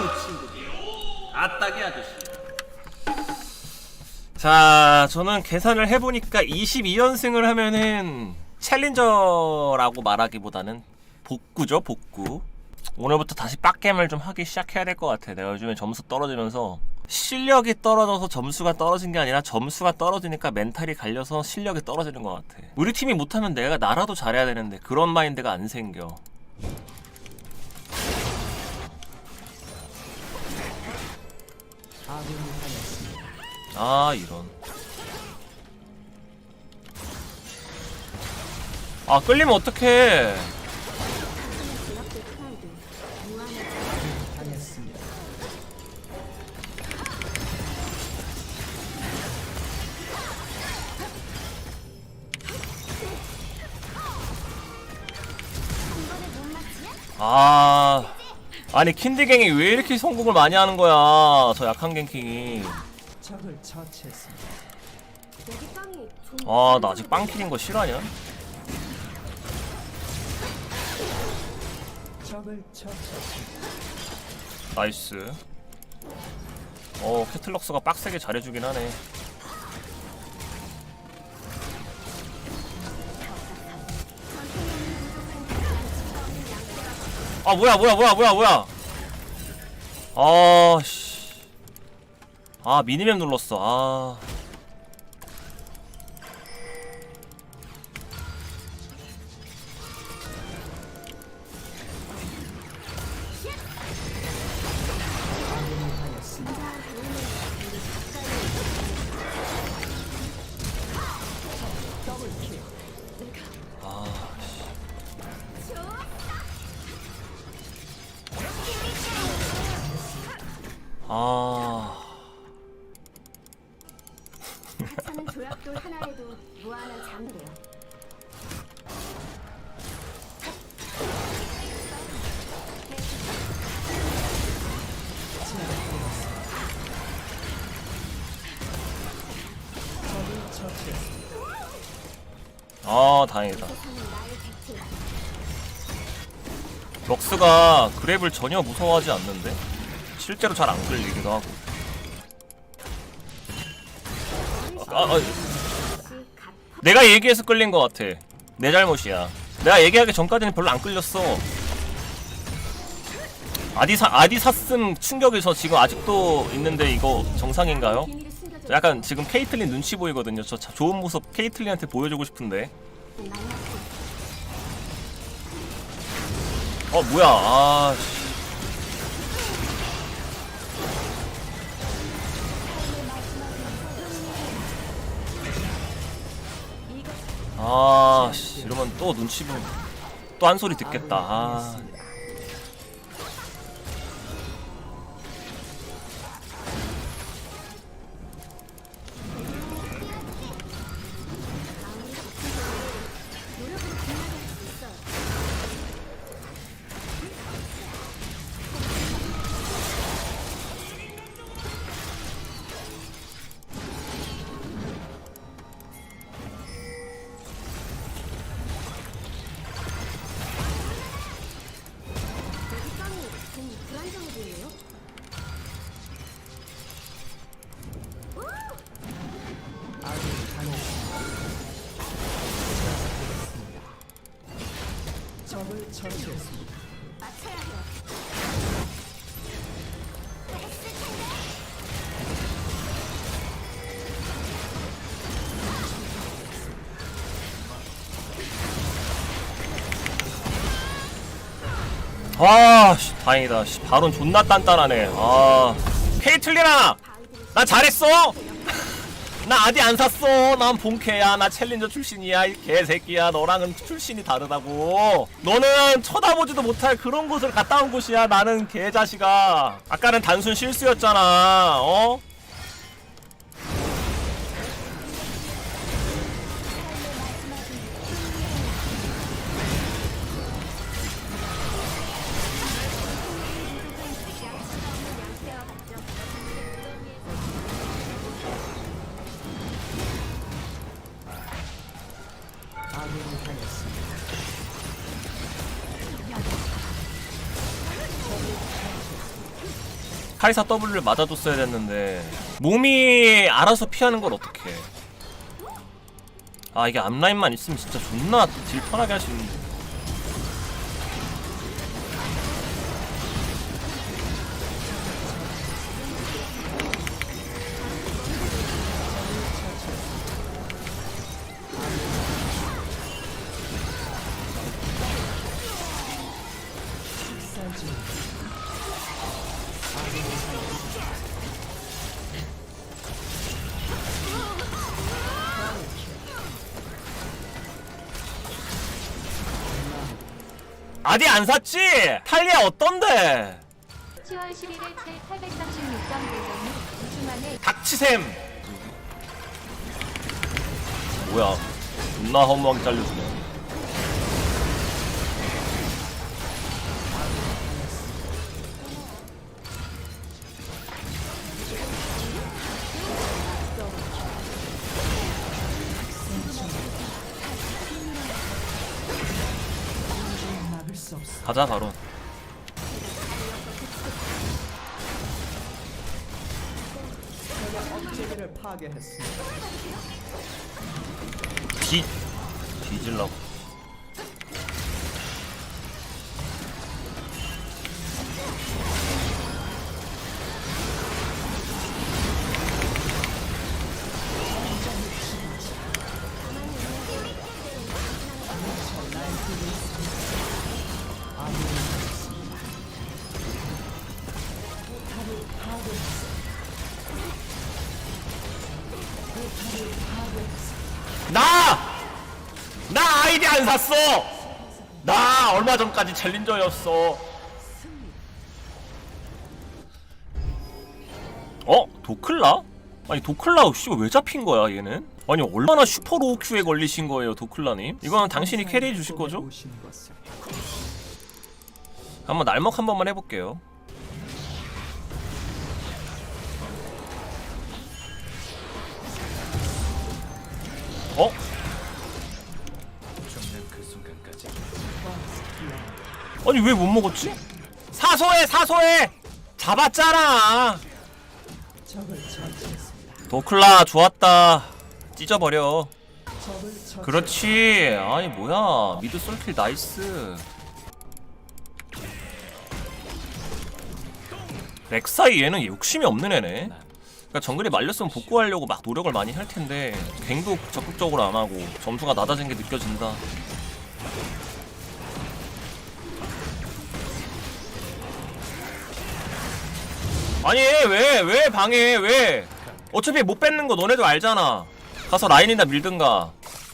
그 친구들. 아따기 아저씨. 자, 저는 계산을 해보니까 22연승을 하면은 챌린저라고 말하기보다는 복구죠, 복구. 오늘부터 다시 빡겜을 좀 하기 시작해야 될 것 같아. 내가 요즘에 점수 떨어지면서 실력이 떨어져서 점수가 떨어진 게 아니라 점수가 떨어지니까 멘탈이 갈려서 실력이 떨어지는 것 같아. 우리 팀이 못하면 내가 나라도 잘해야 되는데 그런 마인드가 안 생겨. 아 이런. 아 끌리면 어떡해. 아 아니 킨디갱이 왜 이렇게 성공을 많이 하는 거야 저 약한 갱킹이. 아 나 아직 빵킬인 거 싫어하냐? 나이스. 어 캐틀럭스가 빡세게 잘해주긴 하네. 아 뭐야 뭐야 뭐야 뭐야 뭐야 아씨. 아 미니맵 눌렀어. 아 아... 하찮은 조약돌 하나에도 무한한 처치했습니다. 아 다행이다. 럭스가 그랩을 전혀 무서워하지 않는데 실제로 잘 안 끌리기도 하고. 아, 아, 갓 내가 얘기해서 끌린 것 같아. 내 잘못이야. 내가 얘기하기 전까지는 별로 안 끌렸어. 아디사 아디사슴 충격에서 지금 아직도 있는데 이거 정상인가요? 약간 지금 케이틀린 눈치 보이거든요. 저 자- 좋은 모습 케이틀린한테 보여주고 싶은데. 어 뭐야. 아 씨. 아, 씨, 이러면 또 눈치 보면 또한 소리 듣겠다. 아, 적을 처치했습니다. 아, 씨, 다행이다. 씨, 발언 존나 단단하네. 아, 케이틀린아, 나 잘했어. 나 아디 안 샀어. 난 본캐야. 나 챌린저 출신이야. 이 개새끼야. 너랑은 출신이 다르다고. 너는 쳐다보지도 못할 그런 곳을 갔다 온 곳이야. 나는 개자식아. 아까는 단순 실수였잖아. 어? 카이사 W를 맞아줬어야 됐는데 몸이 알아서 피하는 걸 어떡해? 아 이게 앞라인만 있으면 진짜 존나 딜 편하게 할 수 있는데 아디 안 샀지? 탈리아 어떤데? 10월 11일 제 836점 고정이 2주 만에 닥치셈 뭐야 존나 허무하게 잘려주네 가자 바로. 뒤 뒤질라고 안 샀어! 나 얼마 전까지 챌린저였어. 어? 도클라? 아니 도클라 씨가 왜 잡힌 거야 얘는? 아니 얼마나 슈퍼 로우 큐에 걸리신 거예요 도클라님? 이거는 당신이 캐리해 주실 거죠? 한번 날먹 한 번만 해볼게요. 어? 아니 왜 못 먹었지? 사소해 사소해! 잡았잖아. 도클라 좋았다. 찢어버려. 그렇지. 아니 뭐야. 미드 솔킬 나이스. 렉사이 얘는 욕심이 없는 애네. 그러니까 정글이 말렸으면 복구하려고 막 노력을 많이 할 텐데 갱도 적극적으로 안 하고 점수가 낮아진 게 느껴진다 아니 왜왜 방해? 왜? 어차피 못 뺏는 거 너네도 알잖아. 가서 라인이나 밀든가.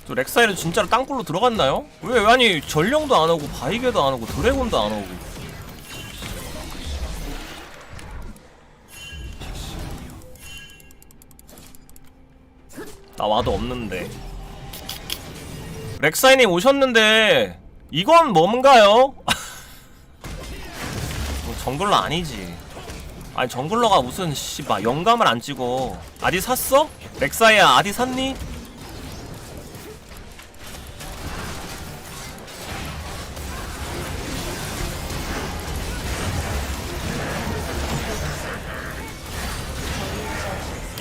저 렉사이는 진짜로 땅굴로 들어갔나요? 왜 아니 전령도 안 오고 바이게도 안 오고 드래곤도 안 오고. 나 와도 없는데. 렉사이님 오셨는데 이건 뭔가요? 뭐 정글러 아니지 아니 정글러가 무슨 씨막 영감을 안 찍어 아디 샀어? 렉사이야 아디 샀니?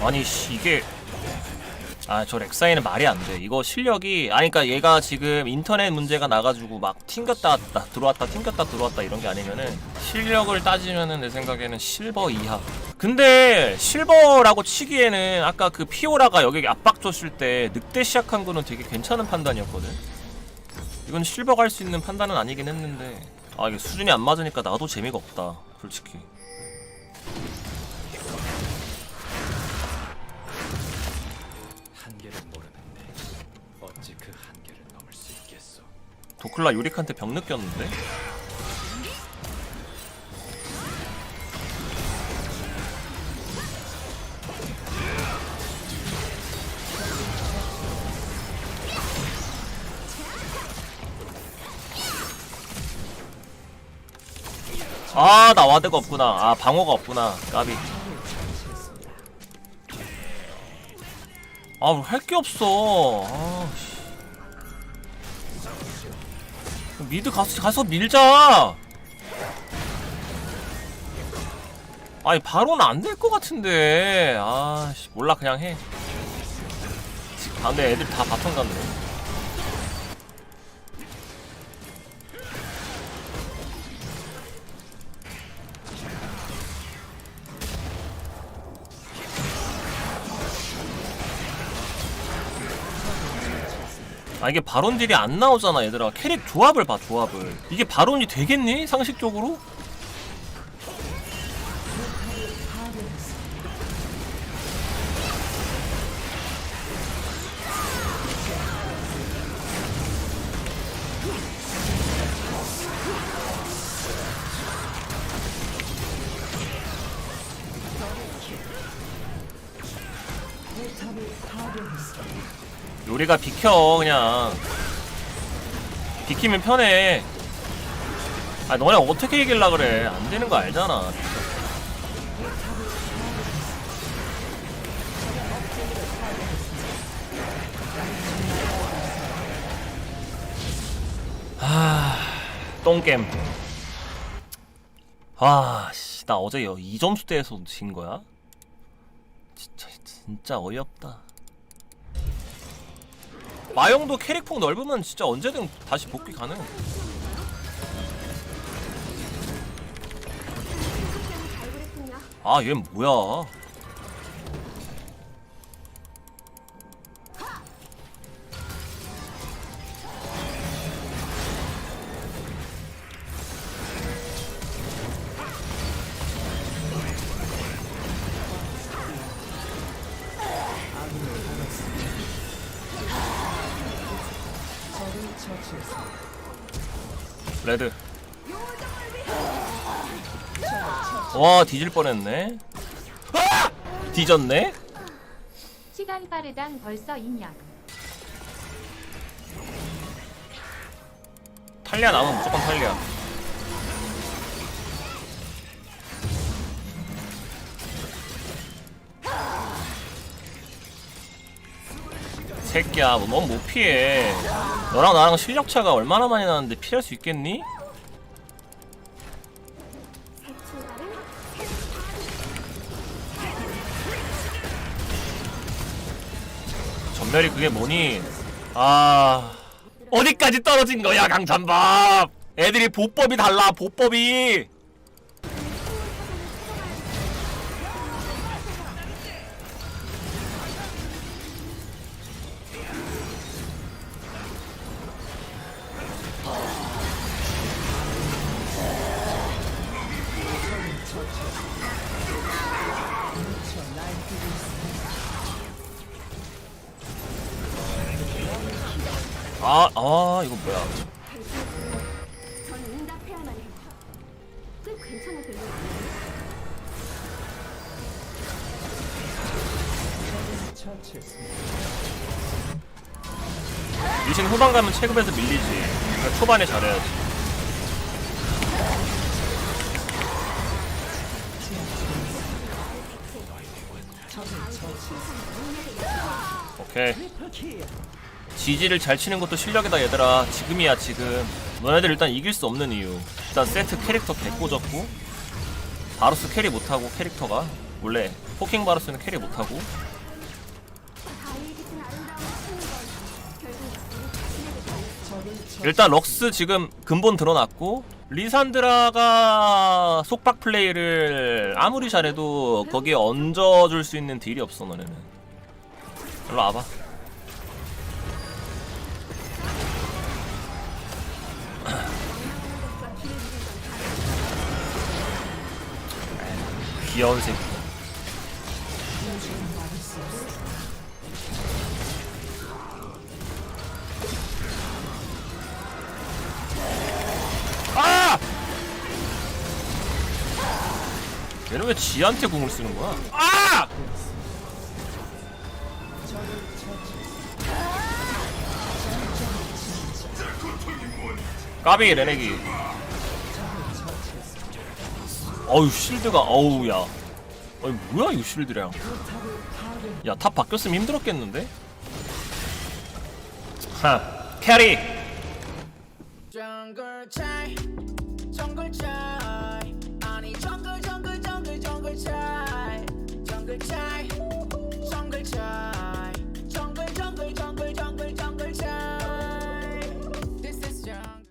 아니 씨 이게 아 저 렉사이는 말이 안 돼. 이거 실력이 아니 그러니까 얘가 지금 인터넷 문제가 나가지고 막 튕겼다 왔다 들어왔다 튕겼다 들어왔다 이런 게 아니면은 실력을 따지면은 내 생각에는 실버 이하. 근데 실버라고 치기에는 아까 그 피오라가 여기 압박 줬을 때 늑대 시작한 거는 되게 괜찮은 판단이었거든. 이건 실버가 할수 있는 판단은 아니긴 했는데 아 이게 수준이 안 맞으니까 나도 재미가 없다 솔직히. 도클라 요릭한테 병 느꼈는데? 아, 나 와드가 없구나. 아, 방어가 없구나. 까비. 아, 할 게 없어. 아, 씨. 미드 가서 가서 밀자. 아니 바로는 안 될 것 같은데. 아씨 몰라 그냥 해. 아, 근데 애들 다 바텀 갔네 아 이게 바론딜이 안 나오잖아 얘들아 캐릭 조합을 봐 조합을 이게 바론이 되겠니? 상식적으로? 요리가 비켜 그냥. 비키면 편해. 아 너네 어떻게 이길라 그래? 안 되는 거 알잖아. 아 똥겜. 아씨 나 어제 여- 이 점수대에서 진 거야? 진짜 진짜 어이없다 마영도 캐릭폭 넓으면 진짜 언제든 다시 복귀 가능. 아, 얘 뭐야? 레드. 와, 뒤질 뻔했네. 아! 뒤졌네. 시간 빠르당 벌써 2년. 탈리아 나오면 무조건 탈리아. 새끼야, 뭐넌못 피해. 너랑 나랑 실력 차가 얼마나 많이 나는데 피할 수 있겠니? 전멸이 그게 뭐니? 아 어디까지 떨어진 거야 강찬밥? 애들이 보법이 달라 보법이. 이거 뭐야? 리신 후반 가면 체급에서 밀리지. 그러니까 초반에 잘해야지. 오케이. 지지를 잘 치는 것도 실력이다 얘들아. 지금이야 지금. 너네들 일단 이길 수 없는 이유. 일단 세트 캐릭터 개꼬졌고 바루스 캐리 못하고 캐릭터가. 원래 포킹 바루스는 캐리 못하고. 일단 럭스 지금 근본 드러났고 리산드라가 속박 플레이를 아무리 잘해도 거기에 얹어줄 수 있는 딜이 없어 너네는. 일로 와봐 귀여운 새끼 아! 얘는 왜 지한테 공을 쓰는 거야? 아! 까비 레넥이 어우 실드가 어우 야. 아니 뭐야 이거 실드랑 야 탑 바뀌었으면 힘들었겠는데? 하 캐리! 정글 차이 정글 차이